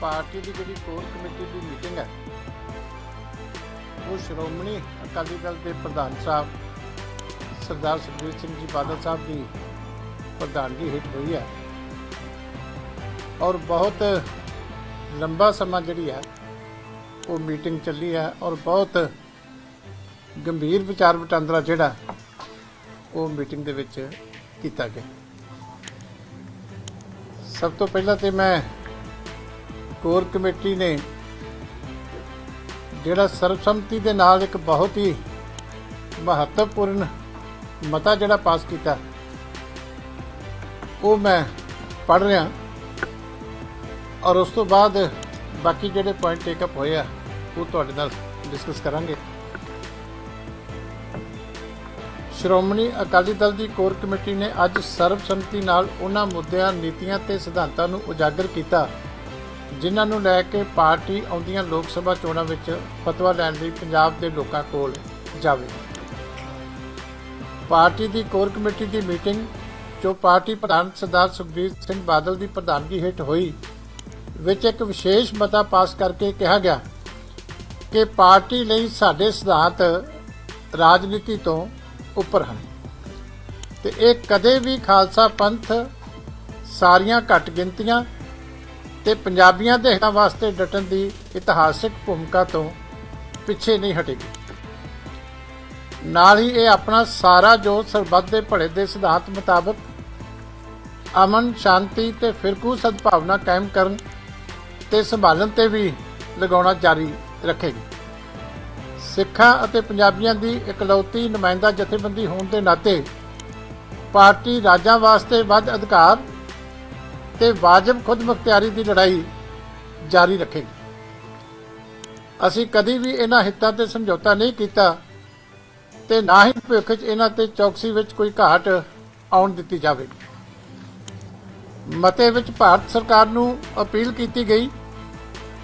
Party ਦੀ ਜਿਹੜੀ core committee ਦੀ meeting ਹੈ, ਉਹ ਸ਼੍ਰੋਮਣੀ ਅਕਾਲੀ ਦਲ ਦੇ ਪ੍ਰਧਾਨ ਸਾਹਿਬ ਸਰਦਾਰ ਸੁਖਬੀਰ ਸਿੰਘ ਜੀ ਬਾਦਲ ਸਾਹਿਬ ਦੀ ਪ੍ਰਧਾਨਗੀ ਹੇਠ ਹੋਈ ਹੈ। ਔਰ ਬਹੁਤ ਲੰਬਾ ਸਮਾਂ ਜਿਹੜੀ ਹੈ, ਉਹ ਮੀਟਿੰਗ ਚੱਲੀ ਹੈ ਔਰ ਬਹੁਤ ਗੰਭੀਰ ਵਿਚਾਰ ਵਟਾਂਦਰਾ ਜਿਹੜਾ, ਉਹ ਮੀਟਿੰਗ ਦੇ ਵਿੱਚ ਕੀਤਾ ਗਿਆ। ਸਭ ਤੋਂ ਪਹਿਲਾਂ ਤੇ ਮੈਂ ਕੋਰ ਕਮੇਟੀ ਨੇ ਜਿਹੜਾ ਸਰਬਸੰਮਤੀ ਦੇ ਨਾਲ ਇੱਕ ਬਹੁਤ ਹੀ ਮਹੱਤਵਪੂਰਨ ਮਤਾ ਜਿਹੜਾ ਪਾਸ ਕੀਤਾ, ਉਹ ਮੈਂ ਪੜ੍ਹ ਰਿਹਾ ਔਰ ਉਸ ਤੋਂ ਬਾਅਦ ਬਾਕੀ ਜਿਹੜੇ ਪੁਆਇੰਟ ਟੇਕ ਅਪ ਹੋਏ ਆ, ਉਹ ਤੁਹਾਡੇ ਨਾਲ ਡਿਸਕਸ ਕਰਾਂਗੇ। ਸ਼੍ਰੋਮਣੀ ਅਕਾਲੀ ਦਲ ਦੀ ਕੋਰ ਕਮੇਟੀ ਨੇ ਅੱਜ ਸਰਬਸੰਮਤੀ ਨਾਲ ਉਹਨਾਂ ਮੁੱਦਿਆਂ, ਨੀਤੀਆਂ ਤੇ ਸਿਧਾਂਤਾਂ ਨੂੰ ਉਜਾਗਰ ਕੀਤਾ। ਜਿਨ੍ਹਾਂ ਨੂੰ ਲੈ ਕੇ ਪਾਰਟੀ ਆਉਂਦੀਆਂ ਲੋਕ ਸਭਾ ਚੋਣਾਂ ਵਿੱਚ ਫਤਵਾ ਲੈਣ ਲਈ ਪੰਜਾਬ ਦੇ ਲੋਕਾਂ ਕੋਲ ਜਾਵੇ। ਪਾਰਟੀ ਦੀ ਕੋਰ ਕਮੇਟੀ ਦੀ ਮੀਟਿੰਗ, ਜੋ ਪਾਰਟੀ ਪ੍ਰਧਾਨ ਸਰਦਾਰ ਸੁਖਬੀਰ ਸਿੰਘ ਬਾਦਲ ਦੀ ਪ੍ਰਧਾਨਗੀ ਹੇਠ ਹੋਈ, ਵਿੱਚ ਇੱਕ ਵਿਸ਼ੇਸ਼ ਮਤਾ ਪਾਸ ਕਰਕੇ ਕਿਹਾ ਗਿਆ ਕਿ ਪਾਰਟੀ ਲਈ ਸਾਡੇ ਸਿਧਾਂਤ ਰਾਜਨੀਤੀ ਤੋਂ ਉੱਪਰ ਹਨ ਤੇ ਇਹ ਕਦੇ ਵੀ ਖਾਲਸਾ ਪੰਥ ਸਾਰੀਆਂ ਘੱਟ ਗਿਣਤੀਆਂ ਤੇ ਪੰਜਾਬੀਆਂ ਦੇ ਹਿੱਤਾਂ ਵਾਸਤੇ ਡਟਣ ਦੀ ਇਤਿਹਾਸਿਕ ਭੂਮਿਕਾ ਤੋਂ ਪਿੱਛੇ ਨਹੀਂ ਹਟੇਗੀ। ਨਾਲ ਹੀ ਇਹ ਆਪਣਾ ਸਾਰਾ ਜੋ ਸਰਬੱਤ ਦੇ ਭਲੇ ਦੇ ਸਿਧਾਂਤ ਮੁਤਾਬਕ ਅਮਨ, ਸ਼ਾਂਤੀ ਤੇ ਫਿਰਕੂ ਸਦਭਾਵਨਾ ਕਾਇਮ ਕਰਨ ਤੇ ਸੰਭਾਲਣ ਤੇ ਵੀ ਲਗਾਉਣਾ ਜਾਰੀ ਰੱਖੇਗੀ। ਸਿੱਖਾਂ ਅਤੇ ਪੰਜਾਬੀਆਂ ਦੀ ਇਕਲੌਤੀ ਨੁਮਾਇੰਦਾ ਜਥੇਬੰਦੀ ਹੋਣ ਦੇ ਨਾਤੇ ਪਾਰਟੀ ਰਾਜਾਂ ਵਾਸਤੇ ਵੱਧ ਅਧਿਕਾਰ ਤੇ ਵਾਜਬ ਖੁਦਮੁਖਤਿਆਰੀ ਦੀ ਲੜਾਈ ਜਾਰੀ ਰੱਖੇਗੀ। ਅਸੀਂ ਕਦੀ ਵੀ ਇਹਨਾਂ ਹਿੱਤਾਂ ਤੇ ਸਮਝੌਤਾ ਨਹੀਂ ਕੀਤਾ ਤੇ ਨਾ ਹੀ ਭਵਿੱਖ 'ਚ ਇਹਨਾਂ ਤੇ ਚੌਕਸੀ ਵਿੱਚ ਕੋਈ ਘਾਟ ਆਉਣ ਦਿੱਤੀ ਜਾਵੇਗੀ ਮਤੇ ਵਿੱਚ ਭਾਰਤ ਸਰਕਾਰ ਨੂੰ ਅਪੀਲ ਕੀਤੀ ਗਈ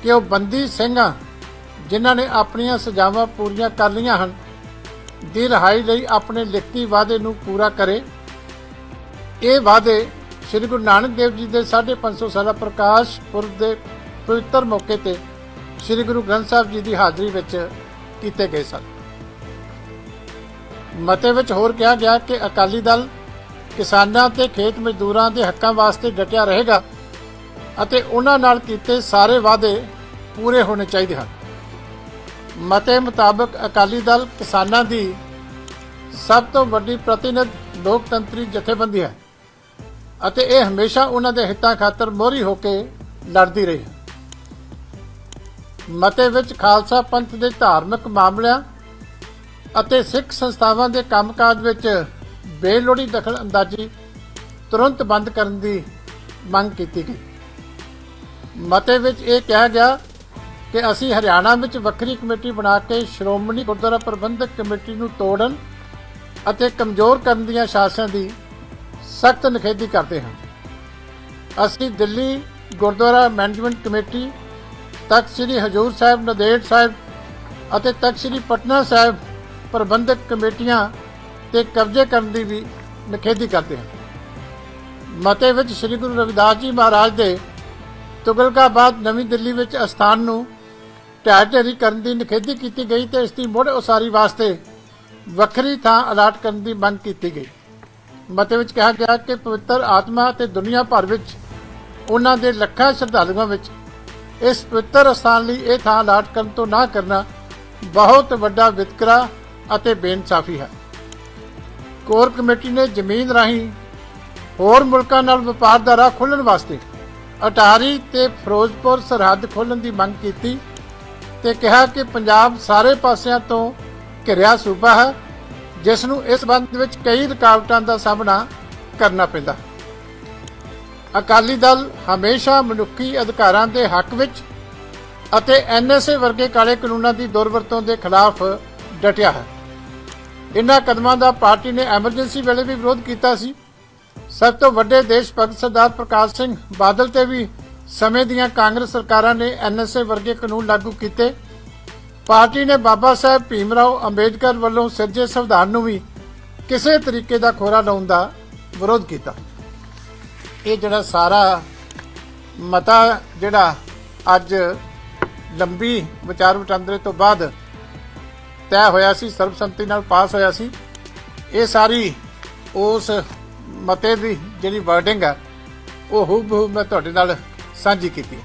ਕਿ ਉਹ ਬੰਦੀ ਸਿੰਘਾਂ ਜਿਨ੍ਹਾਂ ਨੇ ਆਪਣੀਆਂ ਸਜ਼ਾਵਾਂ ਪੂਰੀਆਂ ਕਰ ਲਈਆਂ ਹਨ, ਦੀ ਰਿਹਾਈ ਲਈ ਆਪਣੇ ਲਿਖਤੀ ਵਾਅਦੇ ਨੂੰ ਪੂਰਾ ਕਰੇ। ਇਹ ਵਾਅਦੇ ਸ੍ਰੀ ਗੁਰੂ ਨਾਨਕ ਦੇਵ ਜੀ ਦੇ 550 ਸਾਲਾ ਪ੍ਰਕਾਸ਼ ਪੁਰਬ ਦੇ ਪਵਿੱਤਰ ਮੌਕੇ ਤੇ ਸ੍ਰੀ ਗੁਰੂ ਗ੍ਰੰਥ ਸਾਹਿਬ ਜੀ ਦੀ ਹਾਜ਼ਰੀ ਵਿੱਚ ਕੀਤੇ ਗਏ ਸਨ। ਮਤੇ ਵਿੱਚ ਹੋਰ ਕਿਹਾ ਗਿਆ ਕਿ ਅਕਾਲੀ ਦਲ ਕਿਸਾਨਾਂ ਤੇ ਖੇਤ ਮਜ਼ਦੂਰਾਂ ਦੇ ਹੱਕਾਂ ਵਾਸਤੇ ਡਟਿਆ ਰਹੇਗਾ ਅਤੇ ਉਹਨਾਂ ਨਾਲ ਕੀਤੇ ਸਾਰੇ ਵਾਅਦੇ ਪੂਰੇ ਹੋਣੇ ਚਾਹੀਦੇ ਹਨ। ਮਤੇ ਮੁਤਾਬਕ ਅਕਾਲੀ ਦਲ ਕਿਸਾਨਾਂ ਦੀ ਸਭ ਤੋਂ ਵੱਡੀ ਪ੍ਰਤੀਨਿਧ ਲੋਕਤੰਤਰੀ ਜਥੇਬੰਦੀ ਹੈ। ਅਤੇ ਇਹ ਹਮੇਸ਼ਾ ਉਹਨਾਂ ਦੇ ਹਿੱਤਾਂ ਖਾਤਰ ਮੋਹਰੀ ਹੋ ਕੇ ਲੜਦੀ ਰਹੀ। ਮਤੇ ਵਿੱਚ ਖਾਲਸਾ ਪੰਥ ਦੇ ਧਾਰਮਿਕ ਮਾਮਲਿਆਂ ਅਤੇ ਸਿੱਖ ਸੰਸਥਾਵਾਂ ਦੇ ਕੰਮਕਾਜ ਵਿੱਚ ਬੇਲੋੜੀ ਦਖਲ ਅੰਦਾਜ਼ੀ ਤੁਰੰਤ ਬੰਦ ਕਰਨ ਦੀ ਮੰਗ ਕੀਤੀ ਗਈ। ਮਤੇ ਵਿੱਚ ਇਹ ਕਿਹਾ ਗਿਆ ਕਿ ਅਸੀਂ ਹਰਿਆਣਾ ਵਿੱਚ ਵੱਖਰੀ ਕਮੇਟੀ ਬਣਾ ਕੇ ਸ਼੍ਰੋਮਣੀ ਗੁਰਦੁਆਰਾ ਪ੍ਰਬੰਧਕ ਕਮੇਟੀ ਨੂੰ ਤੋੜਨ ਅਤੇ ਕਮਜ਼ੋਰ ਕਰਨ ਦੀਆਂ ਸਾਜ਼ਿਸ਼ਾਂ ਦੀ ਸਖਤ ਨਿਖੇਧੀ ਕਰਦੇ ਹਾਂ। ਅਸੀਂ ਦਿੱਲੀ ਗੁਰਦੁਆਰਾ ਮੈਨੇਜਮੈਂਟ ਕਮੇਟੀ, ਤਖਤ ਸ੍ਰੀ ਹਜੂਰ ਸਾਹਿਬ, ਨਦੇੜ ਸਾਹਿਬ ਅਤੇ ਤਖਤ ਸ੍ਰੀ ਪਟਨਾ ਸਾਹਿਬ ਪ੍ਰਬੰਧਕ ਕਮੇਟੀਆਂ ਤੇ ਕਬਜ਼ੇ ਕਰਨ ਦੀ ਵੀ ਨਿਖੇਧੀ ਕਰਦੇ ਹਨ ਮਤੇ ਵਿੱਚ ਸ੍ਰੀ ਗੁਰੂ ਰਵਿਦਾਸ ਜੀ ਮਹਾਰਾਜ ਦੇ ਤੁਗਲਕਾਬਾਦ ਨਵੀਂ ਦਿੱਲੀ ਵਿੱਚ ਅਸਥਾਨ ਨੂੰ ਢਹਿ ਢੇਰੀ ਕਰਨ ਦੀ ਨਿਖੇਧੀ ਕੀਤੀ ਗਈ ਤੇ ਇਸ ਦੀ ਮੁੜ ਉਸਾਰੀ ਵਾਸਤੇ ਵੱਖਰੀ ਥਾਂ ਅਲਾਟ ਕਰਨ ਦੀ ਮੰਗ ਕੀਤੀ ਗਈ। ਮਤੇ ਵਿੱਚ ਕਿਹਾ ਗਿਆ ਕਿ ਪਵਿੱਤਰ ਆਤਮਾ ਤੇ ਦੁਨੀਆ ਭਰ ਵਿੱਚ ਉਹਨਾਂ ਦੇ ਲੱਖਾਂ ਸ਼ਰਧਾਲੂਆਂ ਵਿੱਚ ਇਸ ਪਵਿੱਤਰ ਅਸਥਾਨ ਲਈ ਇਹ ਥਾਂ ਲਾਟ ਕਰਨ ਤੋਂ ਨਾ ਕਰਨਾ ਬਹੁਤ ਵੱਡਾ ਵਿਤਕਰਾ ਅਤੇ ਬੇਇਨਸਾਫੀ ਹੈ। ਕੋਰ ਕਮੇਟੀ ਨੇ ਜ਼ਮੀਨ ਰਾਹੀਂ ਹੋਰ ਮੁਲਕਾਂ ਨਾਲ ਵਪਾਰ ਦਾ ਰਾਹ ਖੋਲਣ ਵਾਸਤੇ ਅਟਾਰੀ ਤੇ ਫਿਰੋਜ਼ਪੁਰ ਸਰਹੱਦ ਖੋਲ੍ਹਣ ਦੀ ਮੰਗ ਕੀਤੀ ਤੇ ਕਿਹਾ ਕਿ ਪੰਜਾਬ ਸਾਰੇ ਪਾਸਿਆਂ ਤੋਂ ਘਿਰਿਆ ਸੂਬਾ ਹੈ ਜਿਸ ਨੂੰ ਇਸ ਬੰਦ ਵਿੱਚ ਕਈ ਰੁਕਾਵਟਾਂ ਦਾ ਸਾਹਮਣਾ ਕਰਨਾ ਪੈਂਦਾ। ਅਕਾਲੀ ਦਲ ਹਮੇਸ਼ਾ ਮਨੁੱਖੀ ਅਧਿਕਾਰਾਂ ਦੇ ਹੱਕ ਵਿੱਚ ਅਤੇ ਐਨਐਸਏ ਵਰਗੇ ਕਾਲੇ ਕਾਨੂੰਨਾਂ ਦੀ ਦੁਰਵਰਤੋਂ ਦੇ ਖਿਲਾਫ ਡਟਿਆ ਹੈ। ਇਨ੍ਹਾਂ ਕਦਮਾਂ ਦਾ ਪਾਰਟੀ ਨੇ ਐਮਰਜੈਂਸੀ ਵੇਲੇ ਵੀ ਵਿਰੋਧ ਕੀਤਾ ਸੀ। ਸਭ ਤੋਂ ਵੱਡੇ ਦੇਸ਼ ਭਗਤ ਸਰਦਾਰ ਪ੍ਰਕਾਸ਼ ਸਿੰਘ ਬਾਦਲ ਤੇ ਵੀ ਸਮੇਂ ਦੀਆਂ ਕਾਂਗਰਸ ਸਰਕਾਰਾਂ ਨੇ ਐਨਐਸਏ ਵਰਗੇ ਕਾਨੂੰਨ ਲਾਗੂ ਕੀਤੇ। ਪਾਰਟੀ ਨੇ ਬਾਬਾ ਸਾਹਿਬ ਭੀਮ ਰਾਓ ਅੰਬੇਡਕਰ ਵੱਲੋਂ ਸਿਰਜੇ ਸੰਵਿਧਾਨ ਨੂੰ ਵੀ ਕਿਸੇ ਤਰੀਕੇ ਦਾ ਖੋਰਾ ਲਾਉਣ ਦਾ ਵਿਰੋਧ ਕੀਤਾ। ਇਹ ਜਿਹੜਾ ਸਾਰਾ ਮਤਾ ਜਿਹੜਾ ਅੱਜ ਲੰਬੀ ਵਿਚਾਰ ਵਟਾਂਦਰੇ ਤੋਂ ਬਾਅਦ ਤੈਅ ਹੋਇਆ ਸੀ, ਸਰਬਸੰਮਤੀ ਨਾਲ ਪਾਸ ਹੋਇਆ ਸੀ, ਇਹ ਸਾਰੀ ਉਸ ਮਤੇ ਦੀ ਜਿਹੜੀ ਵਰਡਿੰਗ ਹੈ, ਉਹ ਹੂਬ ਹੂਬ ਮੈਂ ਤੁਹਾਡੇ ਨਾਲ ਸਾਂਝੀ ਕੀਤੀ